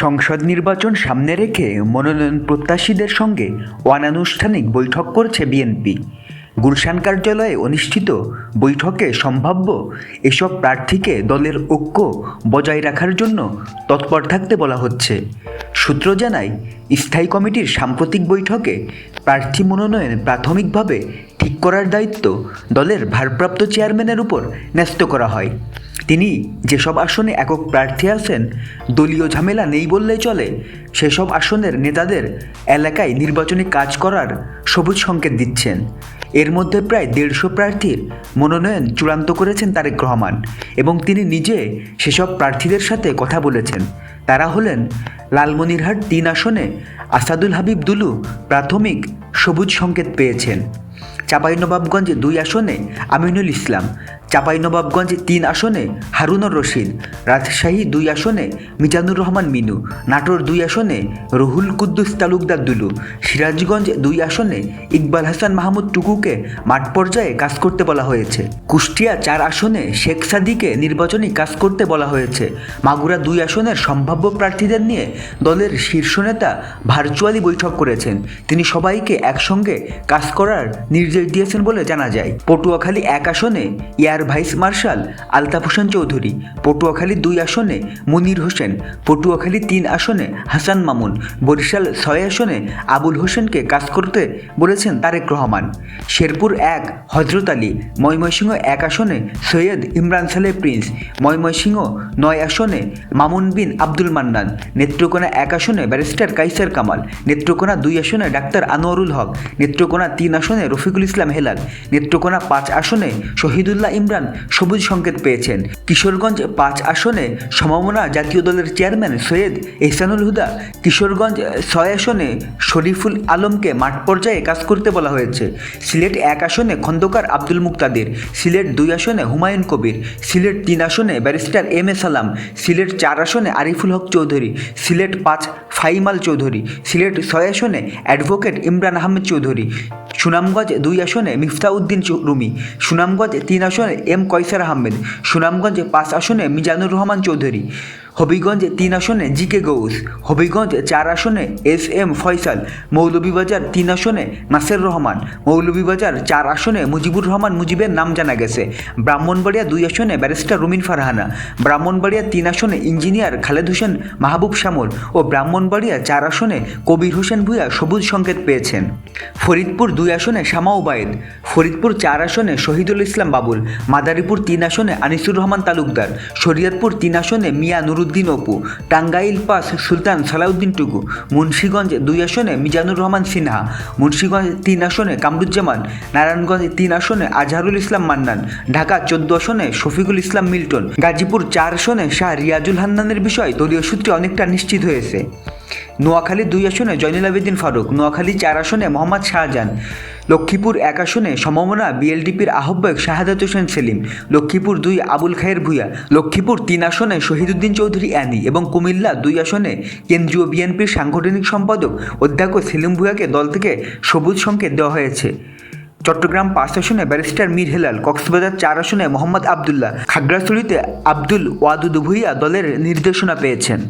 সংসদ নির্বাচন সামনে রেখে মনোনয়ন প্রত্যাশীদের সঙ্গে অনানুষ্ঠানিক বৈঠক করছে বিএনপি। গুলশান কার্যালয়ে অনুষ্ঠিত বৈঠকে সম্ভাব্য এসব প্রার্থীকে দলের ঐক্য বজায় রাখার জন্য তৎপর থাকতে বলা হচ্ছে। সূত্র জানায়, স্থায়ী কমিটির সাম্প্রতিক বৈঠকে প্রার্থী মনোনয়ন প্রাথমিকভাবে ঠিক করার দায়িত্ব দলের ভারপ্রাপ্ত চেয়ারম্যানের উপর ন্যস্ত করা হয়। তিনি যেসব আসনে একক প্রার্থী আছেন, দলীয় ঝামেলা নেই বললেই চলে। সেসব আসনের নেতাদের এলাকায় নির্বাচনী কাজ করার সবুজ সংকেত দিচ্ছেন। এর মধ্যে প্রায় দেড়শো প্রার্থীর মনোনয়ন চূড়ান্ত করেছেন তারেক রহমান এবং তিনি নিজে সেসব প্রার্থীদের সাথে কথা বলেছেন। তারা হলেন লালমনিরহাট তিন আসনে আসাদুল হাবিব দুলু প্রাথমিক সবুজ সংকেত পেয়েছেন। চাঁপাইনবাবগঞ্জে দুই আসনে আমিনুল ইসলাম চাঁপাইনবাবগঞ্জে তিন আসনে হারুনুর রশিদ, রাজশাহী দুই আসনে মিজানুর রহমান মিনু, নাটোর দুই আসনে রুহুল কুদ্দুস তালুকদার দুলু, সিরাজগঞ্জ দুই আসনে ইকবাল হাসান মাহমুদ টুকুকে মাঠ পর্যায়ে কাজ করতে বলা হয়েছে। কুষ্টিয়া চার আসনে শেখ সাদিকে নির্বাচনী কাজ করতে বলা হয়েছে। মাগুরা দুই আসনের সম্ভাব্য প্রার্থীদের নিয়ে দলের শীর্ষ নেতা ভার্চুয়ালি বৈঠক করেছেন। তিনি সবাইকে একসঙ্গে কাজ করার নির্দেশ দিয়েছেন বলে জানা যায়। পটুয়াখালী এক আসনে air vice marshal Altaf Hossain Chowdhury Patuakhali দুই আসনে মনির হোসেন পটুয়াখালী তিন আসনে হাসান মামুন, বরিশাল ছয় আসনে আবুল হোসেনকে কাজ করতে বলেছেন তারেক রহমান। শেরপুর এক, হজরত আলী, ময়মনসিংহ এক আসনে সৈয়দ ইমরান সালেহ প্রিন্স, ময়মনসিংহ নয় আসনে মামুন বিন আব্দুল মান্নান, নেত্রকোনা এক আসনে ব্যারিস্টার কাইসার কামাল, নেত্রকোনা দুই আসনে ডাক্তার আনোয়ারুল হক, নেত্রকোনা তিন আসনে রফিকুল ইসলাম হেলাল, নেত্রকোনা পাঁচ আসনে শহীদুল্লাহ ইমরান সবুজ সংকেত পেয়েছেন। কিশোরগঞ্জ পাঁচ আসনে সমমনা জাতীয় দলের চেয়ারম্যান সৈয়দ এহসানুল হুদা, কিশোরগঞ্জ ছয় আসনে শরীফুল আলমকে মাঠ পর্যায়ে কাজ করতে বলা হয়েছে। সিলেট এক আসনে খন্দকার আব্দুল মুক্তাদির, সিলেট দুই আসনে হুমায়ুন কবির, সিলেট তিন আসনে ব্যারিস্টার এম এ সালাম, সিলেট চার আসনে আরিফুল হক চৌধুরী, সিলেট পাঁচ ফাইমাল চৌধুরী, সিলেট ছয় আসনে অ্যাডভোকেট ইমরান আহমেদ চৌধুরী, সুনামগঞ্জ দুই আসনে মিফতাউদ্দিন রুমি, সুনামগঞ্জ তিন আসনে এম কয়সার আহমেদ, সুনামগঞ্জ পাঁচ আসনে মিজানুর রহমান চৌধুরী। হবিগঞ্জ তিন আসনে জি কে গৌস, হবিগঞ্জ চার আসনে এস এম ফয়সাল, মৌলভীবাজার তিন আসনে নাসের রহমান, মৌলভীবাজার চার আসনে মুজিবুর রহমান মুজিবের নাম জানা গেছে। ব্রাহ্মণবাড়িয়া দুই আসনে ব্যারিস্টার রুমিন ফারহানা, ব্রাহ্মণবাড়িয়া তিন আসনে ইঞ্জিনিয়ার খালেদ হোসেন মাহবুব শামল ও ব্রাহ্মণবাড়িয়া চার আসনে কবির হোসেন ভূঁইয়া সবুজ সংকেত পেয়েছেন। ফরিদপুর দুই আসনে শামা ওবায়েদ, ফরিদপুর চার আসনে শহীদুল ইসলাম বাবুল, মাদারীপুর তিন আসনে আনিসুর রহমান তালুকদার, শরীয়তপুর তিন আসনে মিয়া নুরুদ্দিন অপু, টাঙ্গাইল পাস সুলতান সালাউদ্দিন টুকু, মুন্সীগঞ্জ দুই আসনে মিজানুর রহমান সিনহা, মুন্সীগঞ্জ তিন আসনে কামরুজ্জামান, নারায়ণগঞ্জ তিন আসনে আজহারুল ইসলাম মান্নান, ঢাকা চোদ্দ আসনে শফিকুল ইসলাম মিল্টন, গাজীপুর চার আসনে শাহ রিয়াজুল হান্নানের বিষয় দলীয় সূত্রে অনেকটা নিশ্চিত হয়েছে। নোয়াখালী দুই আসনে জয়নুল আবেদিন ফারুক, নোয়াখালী চার আসনে মোহাম্মদ শাহজাহান। লক্ষ্মীপুর এক আসনে সমমনা বিএলডিপির আহ্বায়ক শাহাদাত হোসেন সেলিম, লক্ষ্মীপুর দুই আবুল খায়ের ভূঁইয়া, লক্ষ্মীপুর তিন আসনে শহীদুদ্দিন চৌধুরী অ্যানি এবং কুমিল্লা দুই আসনে কেন্দ্রীয় বিএনপির সাংগঠনিক সম্পাদক অধ্যক্ষ সেলিম ভূঁইয়াকে দল থেকে সবুজ সংকেত দেওয়া হয়েছে। চট্টগ্রাম পাঁচ আসনে ব্যারিস্টার মীর হেলাল, কক্সবাজার চার আসনে মোহাম্মদ আবদুল্লাহ, খাগড়াছড়িতে আব্দুল ওয়াদুদ ভূঁইয়া দলের নির্দেশনা পেয়েছেন।